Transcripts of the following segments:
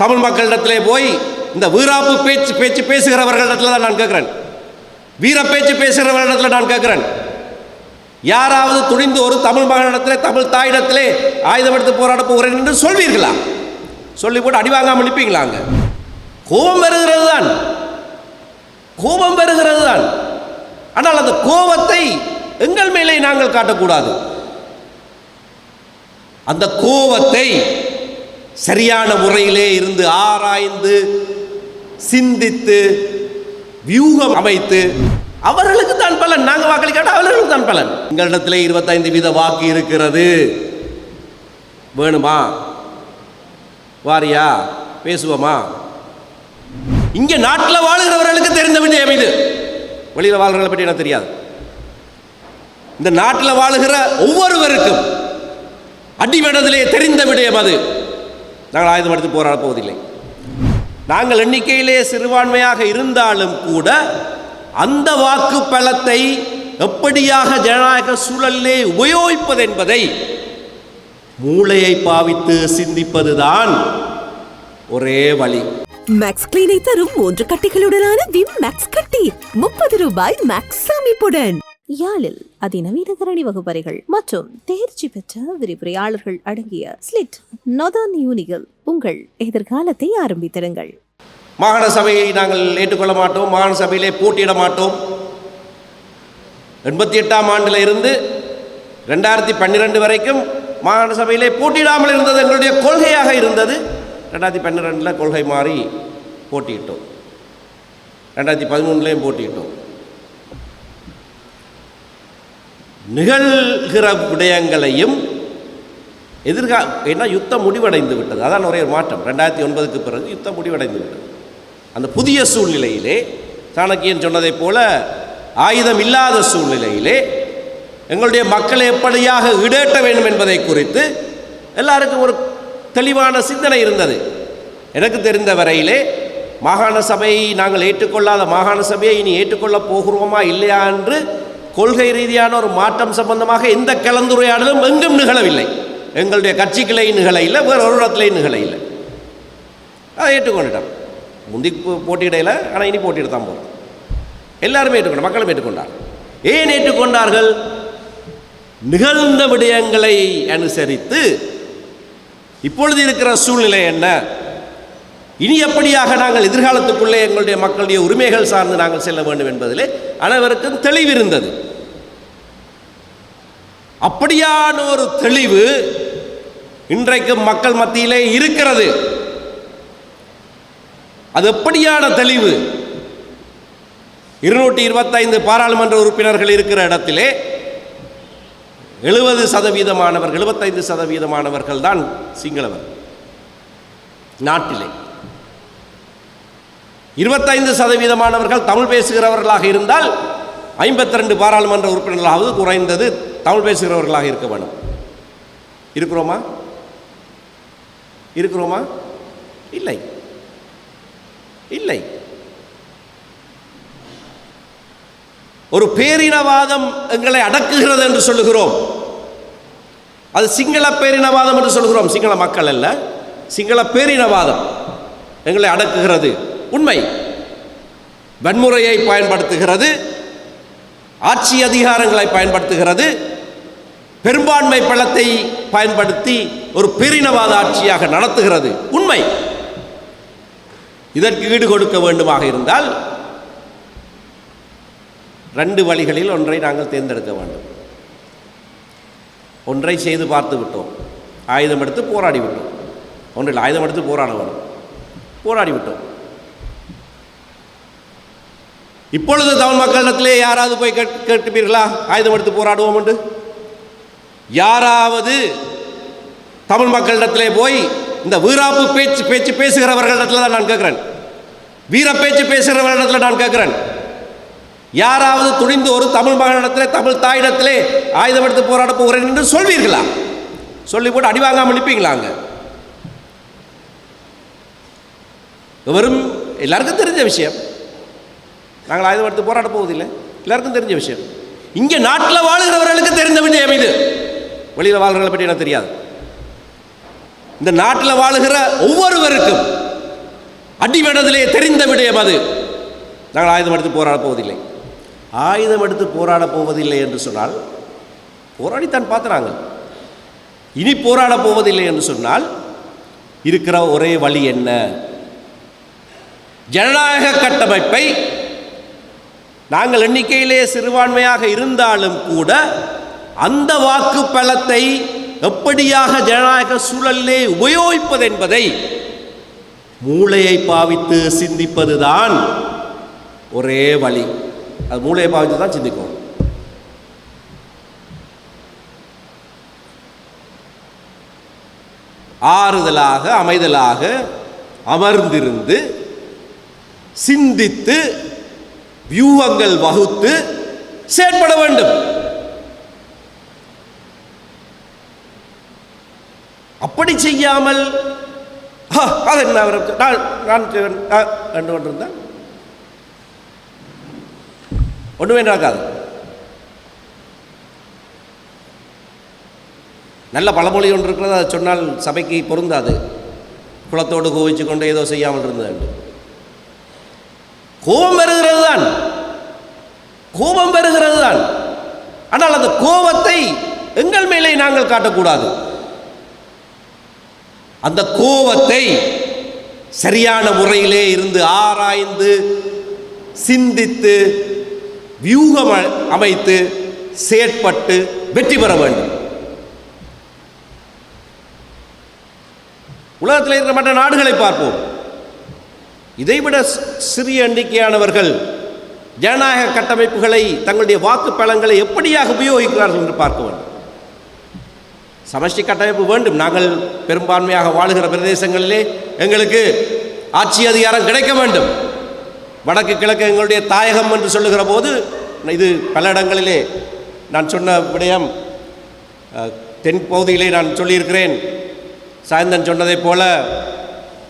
தமிழ் மக்களிடத்திலே போய் இந்த வீராப்பு பேச்சு பேச்சு பேசுகிறவர்களிடத்தில் தான் நான் கேட்குறேன். வீர பேச்சு பேசுகிறவர்களிடத்தில் நான் கேட்குறேன். யாராவது துணிந்து ஒரு தமிழ் மகனிடத்திலே தமிழ் தாயிடத்திலே ஆயுதம் எடுத்து போராட போகிறேன் என்று சொல்வீர்களா? சொல்லி போட்டு அடிவாங்காமல் நிற்பீங்களா அங்கே? கோபம் வருகிறது தான். கோபம் வருகிறது தான். ஆனால் அந்த கோபத்தை எங்கள் மேலே நாங்கள் காட்டக்கூடாது. அந்த கோபத்தை சரியான முறையிலே இருந்து ஆராய்ந்து சிந்தித்து வியூகம் அமைத்து அவர்களுக்கு தான் பலன். நாங்கள் வாக்களிக்காட்ட அவர்களுக்கு தான் பலன். எங்களிடத்தில் இருபத்தைந்து வீத வாக்கு இருக்கிறது. வேணுமா? வாரியா? பேசுவோமா? இங்க நாட்டில் வாழுகிறவர்களுக்கு தெரிந்த விஜயம் இது. வெளியில் வாழ்கிறவர்களை பற்றி எனக்கு தெரியாது. இந்த நாட்டில் வாழுகிற ஒவ்வொருவருக்கும் அடிமனதிலே தெரிந்த விடயம் அது. நாங்கள் ஆயுதம் எடுத்து போராட போவதில்லை. நாங்கள் எண்ணிக்கையிலே சிறுபான்மையாக இருந்தாலும் கூட அந்த வாக்கு பலத்தை எப்படியாக ஜனநாயக சூழலிலே உபயோகிப்பது என்பதை மூளையை பாவித்து சிந்திப்பதுதான் ஒரே வழி. மேக்ஸ் கிளீனை தரும் மூன்று கட்டிகளுடனான விம் மேக்ஸ் கட்டி முப்பது ரூபாய் மேக்ஸ் அமைப்புடன் யாழில் அதிநவீன கரணி வகுப்பறைகள் மற்றும் தேர்ச்சி பெற்ற விரிவுரையாளர்கள் அடங்கிய ஸ்லிட் நொதான் யூனிகள் உங்கள் எதிர்காலத்தை ஆரம்பித்திருங்கள். மாகாண சபையை நாங்கள் ஏற்றுக்கொள்ள மாட்டோம் மாகாண சபையிலே போட்டியிட மாட்டோம். எண்பத்தி எட்டாம் ஆண்டில் இருந்து ரெண்டாயிரத்தி பன்னிரெண்டு வரைக்கும் மாகாண சபையிலே போட்டியிடாமல் இருந்தது எங்களுடைய கொள்கையாக இருந்தது. ரெண்டாயிரத்தி பன்னிரெண்டில் கொள்கை மாறி போட்டியிட்டோம். ரெண்டாயிரத்தி பதிமூணுலேயும் போட்டியிட்டோம். நிகழ்கிற விடயங்களையும் எதிர்கா ஏன்னா யுத்தம் முடிவடைந்து விட்டது. அதான் ஒரே ஒரு மாற்றம். ரெண்டாயிரத்தி ஒன்பதுக்கு பிறகு யுத்தம் முடிவடைந்து விட்டது. அந்த புதிய சூழ்நிலையிலே சாணக்கியன் சொன்னதைப் போல ஆயுதம் இல்லாத சூழ்நிலையிலே எங்களுடைய மக்களை எப்படியாக ஈடேற்ற வேண்டும் என்பதை குறித்து எல்லாருக்கும் ஒரு தெளிவான சிந்தனை இருந்தது. எனக்கு தெரிந்த வரையிலே மாகாண சபையை நாங்கள் ஏற்றுக்கொள்ளாத மாகாண சபையை இனி ஏற்றுக்கொள்ளப் போகிறோமா இல்லையா என்று கொள்கை ரீதியான ஒரு மாற்றம் சம்பந்தமாக எந்த கலந்துரையாடலும் எங்கும் நிகழவில்லை. எங்களுடைய கட்சிகளை நிகழ இல்லை வேறு ஒரு இடத்துலையும் நிகழ இல்லை. அதை ஏற்றுக்கொண்டுட்டோம். முந்தி போ- ஆனால் இனி போட்டியிட தான் போகிறோம் எல்லாருமே ஏற்றுக்கொண்டார் மக்களும் ஏற்றுக்கொண்டார். ஏன் ஏற்றுக்கொண்டார்கள்? நிகழ்ந்த விடயங்களை அனுசரித்து இப்பொழுது இருக்கிற சூழ்நிலை என்ன? இனி எப்படியாக நாங்கள் எதிர்காலத்துக்குள்ளே எங்களுடைய மக்களுடைய உரிமைகள் சார்ந்து நாங்கள் செல்ல வேண்டும் என்பதிலே அனைவருக்கும் தெளிவிருந்தது அப்படியான ஒரு தெளிவு இன்றைக்கு மக்கள் மத்தியிலே இருக்கிறது. அது எப்படியான தெளிவு? இருநூற்றி இருபத்தைந்து பாராளுமன்ற உறுப்பினர்கள் இருக்கிற இடத்திலே எழுபது சதவீதமானவர்கள் எழுபத்தைந்து சதவீதமானவர்கள் தான் சிங்களவர். நாட்டிலே. இருபத்தைந்து சதவீதமானவர்கள் தமிழ் பேசுகிறவர்களாக இருந்தால் ஐம்பத்தி ரெண்டு பாராளுமன்ற உறுப்பினர்களாவது குறைந்தது தமிழ் பேசுகிறவர்களாக இருக்க வேண்டும். இருக்கிறோமா? இருக்கிறோமா? இல்லை. இல்லை. ஒரு பேரினவாதம் எங்களை அடக்குகிறது என்று சொல்லுகிறோம். அது சிங்கள பேரினவாதம் என்று சொல்கிறோம் சிங்கள மக்கள் அல்ல சிங்கள பேரினவாதம் எங்களை அடக்குகிறது. உண்மை. வன்முறையை பயன்படுத்துகிறது ஆட்சி அதிகாரங்களை பயன்படுத்துகிறது பெரும்பான்மை பலத்தை பயன்படுத்தி ஒரு பிரினவாத ஆட்சியாக நடத்துகிறது. உண்மை. இதற்கு ஈடு கொடுக்க வேண்டுமாக இருந்தால் ரெண்டு வழிகளில் ஒன்றை நாங்கள் தேர்ந்தெடுக்க வேண்டும். ஒன்றை செய்து பார்த்து விட்டோம். ஆயுதம் எடுத்து போராடி விட்டோம். ஒன்றில் ஆயுதம் எடுத்து போராட வேண்டும். போராடி விட்டோம். இப்பொழுது தமிழ் மக்களிடத்திலே யாராவது போய் கேட் கேட்டுப்பீர்களா ஆயுதம் எடுத்து போராடுவோம் என்று? யாராவது தமிழ் மக்களிடத்திலே போய் இந்த வீராப்பு பேச்சு பேச்சு பேசுகிறவர்களிடத்தில் தான் நான் கேட்குறேன். வீர பேச்சு பேசுகிறவர்களிடத்தில் நான் கேட்குறேன். யாராவது துணிந்து ஒரு தமிழ் மகனிடத்திலே தமிழ் தாயிடத்திலே ஆயுதம் எடுத்து போராட போகிறேன் என்று சொல்வீர்களா? சொல்லி போட்டு அடிவாங்காமல் நிற்பீங்களா அங்கே? வெறும் எல்லாருக்கும் தெரிஞ்ச விஷயம். நாங்கள் ஆயுதம் எடுத்து போராட போவதில்லை. எல்லாருக்கும் தெரிஞ்ச விஷயம். இங்கே நாட்டில் வாழுகிறவர்களுக்கு தெரிந்த விஷயம் இது. வெளியில் வாழ்கிறவர்களை பற்றி எனக்கு தெரியாது. இந்த நாட்டில் வாழுகிற ஒவ்வொருவருக்கும் அடிமனதிலே தெரிந்த விடயம் அது. நாங்கள் ஆயுதம் எடுத்து போராடப் போவதில்லை. ஆயுதம் எடுத்து போராடப் போவதில்லை என்று சொன்னால் போராடித்தான் பார்த்துறாங்க இனி போராடப் போவதில்லை என்று சொன்னால் இருக்கிற ஒரே வழி என்ன? ஜனநாயக கட்டமைப்பை நாங்கள் எண்ணிக்கையிலே சிறுபான்மையாக இருந்தாலும் கூட அந்த வாக்கு பலத்தை எப்படியாக ஜனநாயக சூழலிலே உபயோகிப்பது என்பதை மூளையை பாவித்து சிந்திப்பதுதான் ஒரே வழி. அது மூளையை பாவித்து தான் சிந்திக்கணும் ஆறுதலாக அமைதலாக அமர்ந்திருந்து சிந்தித்து வியூகங்கள் வகுத்து செயற்பட வேண்டும். அப்படி செய்யாமல் "ஆ, அது என்ன நான் நான் என்று கொண்டிருந்தேன். ஒன்றுமே நடக்காது. நல்ல பழமொழி ஒன்று இருக்கிறது அதை சொன்னால் சபைக்கு பொருந்தாது. குளத்தோடு கோவிச்சு கொண்டு ஏதோ செய்யாமல் இருந்தது கோபம் வருகிறது தான் கோபம் வருகிறது தான் ஆனால் அந்த கோபத்தை எங்கள் மேலே நாங்கள் காட்டக்கூடாது. அந்த கோபத்தை சரியான முறையிலே இருந்து ஆராய்ந்து சிந்தித்து வியூகம் அமைத்து செயற்பட்டு வெற்றி பெற வேண்டும். உலகத்தில் இருக்கிற மற்ற நாடுகளை பார்ப்போம். இதைவிட சிறிய எண்ணிக்கையானவர்கள் ஜனநாயக கட்டமைப்புகளை தங்களுடைய வாக்கு பலங்களை எப்படியாக உபயோகிக்கிறார்கள் என்று பார்க்க வேண்டும். சமஷ்டி கட்டமைப்பு வேண்டும். நாங்கள் பெரும்பான்மையாக வாழுகிற பிரதேசங்களிலே எங்களுக்கு ஆட்சி அதிகாரம் கிடைக்க வேண்டும். வடக்கு கிழக்கு எங்களுடைய தாயகம் என்று சொல்லுகிற போது இது பல இடங்களிலே நான் சொன்ன விடயம் தென் பகுதியிலே நான் சொல்லியிருக்கிறேன். சாயந்தன் சொன்னதைப் போல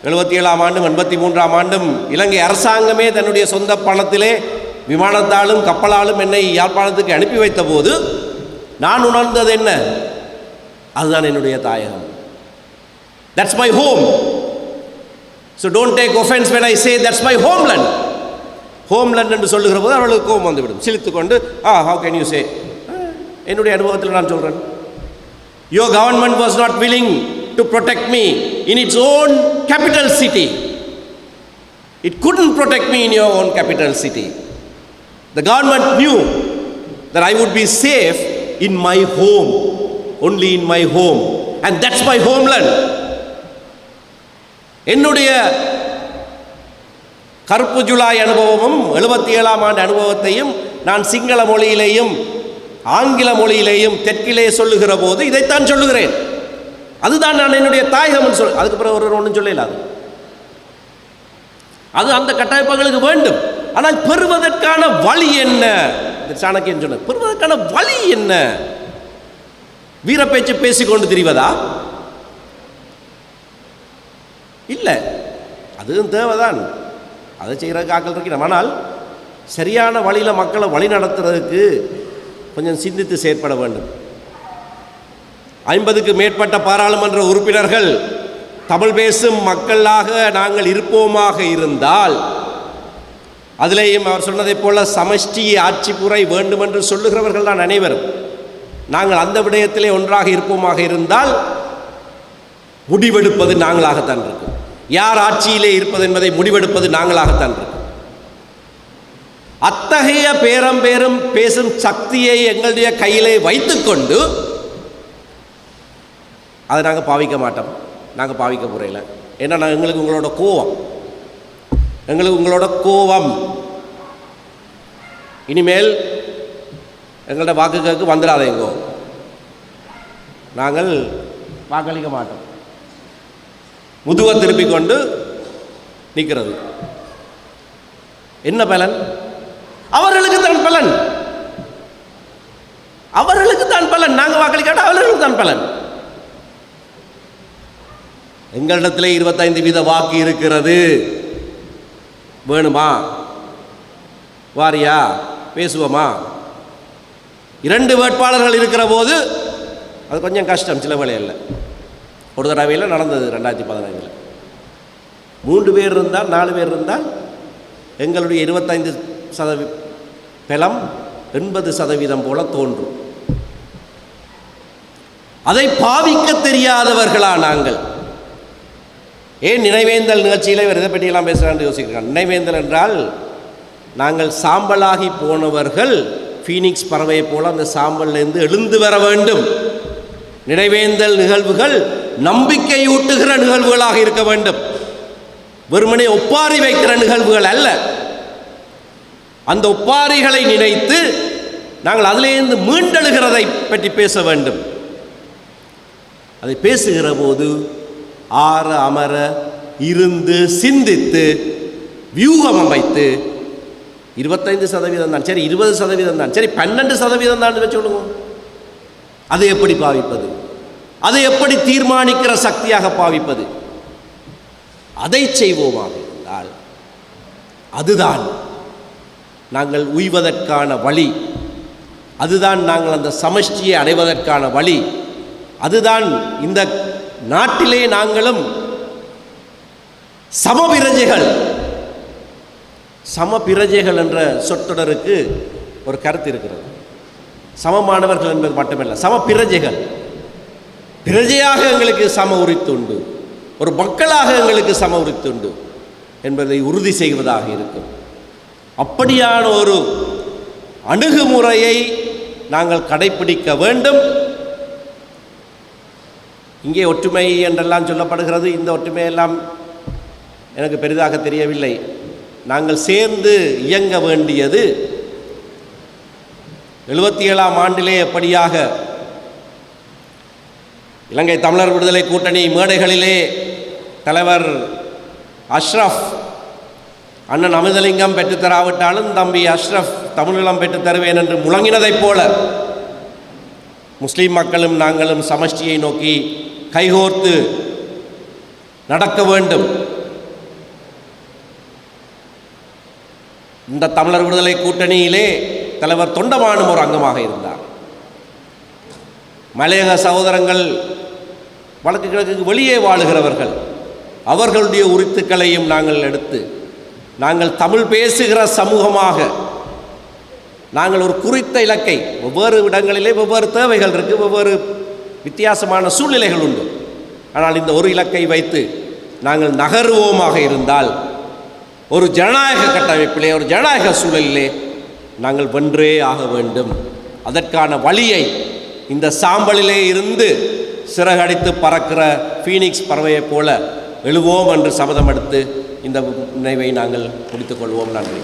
எழுபத்தி ஏழாம் ஆண்டும் எண்பத்தி மூன்றாம் ஆண்டும் இலங்கை அரசாங்கமே தன்னுடைய சொந்த பணத்திலே விமானத்தாலும் கப்பலாலும் என்னை யாழ்ப்பாணத்துக்கு அனுப்பி வைத்த போது நான் உணர்ந்தது என்ன? அதுதான் என்னுடைய தாயகம். That's my home so don't take offence when I say that's my homeland homeland என்று சொல்லுகிற போது அவர்களுக்கு கோபம் வந்துவிடும். சிலித்து கொண்டு ah how can you say என்னுடைய அனுபவத்தில் நான் சொல்கிறேன் your government was not willing to protect me in its own capital city. It couldn't protect me in your own capital city. The government knew that I would be safe in my home, only in my home. And that's my homeland. என்னுடைய கருப்பு ஜூலாய் அனுபவமும் எழுபத்தி ஏழாம் ஆண்டு அனுபவத்தையும் நான் சிங்கள மொழியிலேயும் ஆங்கில மொழியிலேயும் தெற்கிலே சொல்லுகிற போது இதைத்தான் சொல்லுகிறேன் அதுதான் நான் என்னுடைய தாயகம் சொல் அதுக்கு பிறகு ஒரு ஒன்றும் சொல்லல அது. அந்த கட்டமைப்புகளுக்கு வேண்டும். ஆனால் பெறுவதற்கான வழி என்ன? இந்த சாணக்கியன் சொன்ன பெறுவதற்கான வழி என்ன? வீரப்பேச்சு பேசிக்கொண்டு திரிவதா? இல்லை. அதுவும் தேவைதான். அதை செய்கிறதுக்கு ஆக்கள் இருக்கிறோம் ஆனால் சரியான வழியில் மக்களை வழி நடத்துறதுக்கு கொஞ்சம் சிந்தித்து செயற்பட வேண்டும். ஐம்பதுக்கு மேற்பட்ட பாராளுமன்ற உறுப்பினர்கள் தமிழ் பேசும் மக்களாக நாங்கள் இருப்போமாக இருந்தால் அதிலேயும் அவர் சொன்னதைப் போல சமஷ்டி ஆட்சி புரை வேண்டும் என்று சொல்லுகிறவர்கள் தான் அனைவரும். நாங்கள் அந்த விடயத்திலே ஒன்றாக இருப்போமாக இருந்தால் முடிவெடுப்பது நாங்களாகத்தான் இருக்கும். யார் ஆட்சியிலே இருப்பது என்பதை முடிவெடுப்பது நாங்களாகத்தான் இருக்கும். அத்தகைய பேரம் பேரும் பேசும் சக்தியை எங்களுடைய கையிலே வைத்துக்கொண்டு அதை நாங்கள் பாவிக்க மாட்டோம். நாங்கள் பாவிக்க முறையில் ஏன்னா நான் எங்களுக்கு உங்களோட கோவம். எங்களுக்கு உங்களோட கோவம். இனிமேல் எங்களோட வாக்கு கேட்க வந்துடாதேங்கோ. நாங்கள் வாக்களிக்க மாட்டோம். முதுவை திருப்பி கொண்டு நிற்கிறது என்ன பலன்? அவர்களுக்கு தான் பலன். அவர்களுக்கு தான் பலன். நாங்கள் வாக்களிக்காட்ட அவர்களுக்கு தான் பலன். எங்களிடத்திலே இருபத்தைந்து வீத வாக்கு இருக்கிறது. வேணுமா? வாரியா? பேசுவோமா? இரண்டு வேட்பாளர்கள் இருக்கிற போது அது கொஞ்சம் கஷ்டம் சில வேலையில் ஒரு தடவையில் நடந்தது ரெண்டாயிரத்தி பதினைந்தில். மூன்று பேர் இருந்தால் நாலு பேர் இருந்தால் எங்களுடைய இருபத்தைந்து சதவீ பலம் எண்பது சதவீதம் போல தோன்றும். அதை பாவிக்க தெரியாதவர்களா நாங்கள்? ஏன் நினைவேந்தல் நிகழ்ச்சியில் இவர் இதை பற்றியெல்லாம் பேசுகிறான்னு யோசிக்கிறாங்க? நினைவேந்தல் என்றால் நாங்கள் சாம்பலாகி போனவர்கள் ஃபீனிக்ஸ் பறவையை போல் அந்த சாம்பல்லேருந்து எழுந்து வர வேண்டும். நினைவேந்தல் நிகழ்வுகள் நம்பிக்கையூட்டுகிற நிகழ்வுகளாக இருக்க வேண்டும். வெறுமனே ஒப்பாரி வைக்கிற நிகழ்வுகள் அல்ல. அந்த ஒப்பாரிகளை நினைத்து நாங்கள் அதிலேருந்து மீண்டெழுகிறதை பற்றி பேச வேண்டும். அதை பேசுகிற போது ஆற அமர இருந்து சிந்தித்து வியூகம் அமைத்து இருபத்தைந்து சதவீதம் தான். சரி இருபது சதவீதம் தான். சரி பன்னெண்டு சதவீதம் தான் வச்சுக்கொள்ளுங்க அதை எப்படி பாவிப்பது? அதை எப்படி தீர்மானிக்கிற சக்தியாக பாவிப்பது? அதை செய்வோமாக இருந்தால் அதுதான் நாங்கள் உய்வதற்கான வழி. அதுதான் நாங்கள் அந்த சமஷ்டியை அடைவதற்கான வழி. அதுதான் இந்த நாட்டிலே நாங்களும் சமபிரஜைகள். சமபிரஜைகள் என்ற சொற்றொடருக்கு ஒரு கருத்து இருக்கிறது. சமமானவர்கள் என்பது மட்டுமல்ல சமபிரஜைகள். பிரஜையாக எங்களுக்கு சம உரித்து உண்டு. ஒரு மக்களாக எங்களுக்கு சம உரித்து உண்டு என்பதை உறுதி செய்வதாக இருக்கும். அப்படியான ஒரு அணுகுமுறையை நாங்கள் கடைப்பிடிக்க வேண்டும். இங்கே ஒற்றுமை என்றெல்லாம் சொல்லப்படுகிறது இந்த ஒற்றுமையெல்லாம் எனக்கு பெரிதாக தெரியவில்லை. நாங்கள் சேர்ந்து இயங்க வேண்டியது எழுபத்தி ஏழாம் ஆண்டிலே எப்படியாக இலங்கை தமிழர் விடுதலை கூட்டணி மேடைகளிலே தலைவர் அஷ்ரஃப் அண்ணன் அமிர்தலிங்கம் பெற்றுத்தராவிட்டாலும் தம்பி அஷ்ரஃப் தமிழீழம் பெற்று தருவேன் என்று முழங்கினதைப் போல முஸ்லீம் மக்களும் நாங்களும் சமஷ்டியை நோக்கி கைகோர்த்து நடக்க வேண்டும். இந்த தமிழர் விடுதலை கூட்டணியிலே தலைவர் தொண்டமானும் ஒரு அங்கமாக இருந்தார். மலையக சகோதரங்கள் வடக்கு கிழக்குக்கு வெளியே வாழுகிறவர்கள் அவர்களுடைய உரித்துக்களையும் நாங்கள் எடுத்து நாங்கள் தமிழ் பேசுகிற சமூகமாக நாங்கள் ஒரு குறித்த இலக்கை வெவ்வேறு இடங்களிலே வெவ்வேறு தேவைகள் இருக்குது வெவ்வேறு வித்தியாசமான சூழ்நிலைகள் உண்டு. ஆனால் இந்த ஒரு இலக்கை வைத்து நாங்கள் நகருவோமாக இருந்தால் ஒரு ஜனநாயக கட்டமைப்பிலே ஒரு ஜனநாயக சூழலிலே நாங்கள் வென்றே ஆக வேண்டும். அதற்கான வழியை இந்த சாம்பலிலே இருந்து சிறகடித்து பறக்கிற ஃபீனிக்ஸ் பறவையைப் போல எழுவோம் என்று சபதம் எடுத்து இந்த நினைவை நாங்கள் முடித்துக்கொள்வோம் நன்றி.